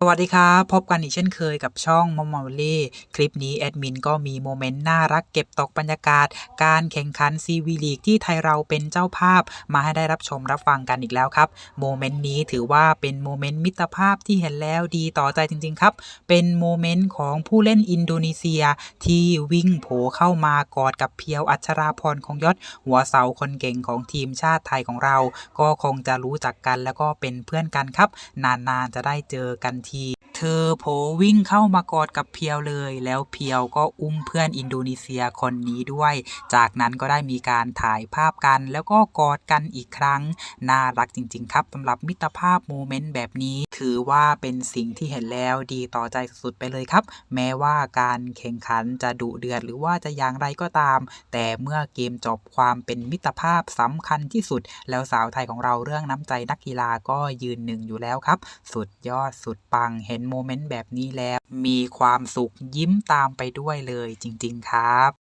สวัสดีครับ พบกันอีกเช่นเคยกับช่องมอม m ลี่คลิปนี้แอดมินก็มีโมเมนต์น่ารักเก็บตกบรรยากาศ การแข่งขันซีวีลีกที่ไทยเราเป็นเจ้าภาพมาให้ได้รับชมรับฟังกันอีกแล้วครับ โมเมนต์นี้ถือว่าเป็นโมเมนต์มิตรภาพที่เห็นแล้วดีต่อใจจริง ๆ ครับ เป็นโมเมนต์ของผู้เล่นอินโดนีเซียที่วิ่งโผเข้ามากอดกับเพียวอัชราพรคงยศหัวเสาคนเก่งของทีมชาติไทยของเรา ก็คงจะรู้จักกันแล้วก็เป็นเพื่อนกันครับ นานๆจะได้เจอกันที เธอโผวิ่งเข้ามากอดกับเพียวเลย แล้วเพียวก็อุ้มเพื่อนอินโดนีเซียคนนี้ด้วย จากนั้นก็ได้มีการถ่ายภาพกัน แล้วก็กอดกันอีกครั้ง น่ารักจริง ๆ ครับสำหรับมิตรภาพโมเมนต์แบบนี้ ถือว่าเป็นสิ่งที่เห็นแล้วดีต่อใจสุดๆไปเลยครับ แม้ว่าการแข่งขันจะดุเดือดหรือว่าจะอย่างไรก็ตาม แต่เมื่อเกมจบความเป็นมิตรภาพสำคัญที่สุด แล้วสาวไทยของเราเรื่องน้ำใจนักกีฬาก็ยืนหนึ่งอยู่แล้วครับ สุดยอดสุดปังเห็นโมเมนต์แบบนี้แล้ว มีความสุขยิ้มตามไปด้วยเลยจริง ๆ ครับ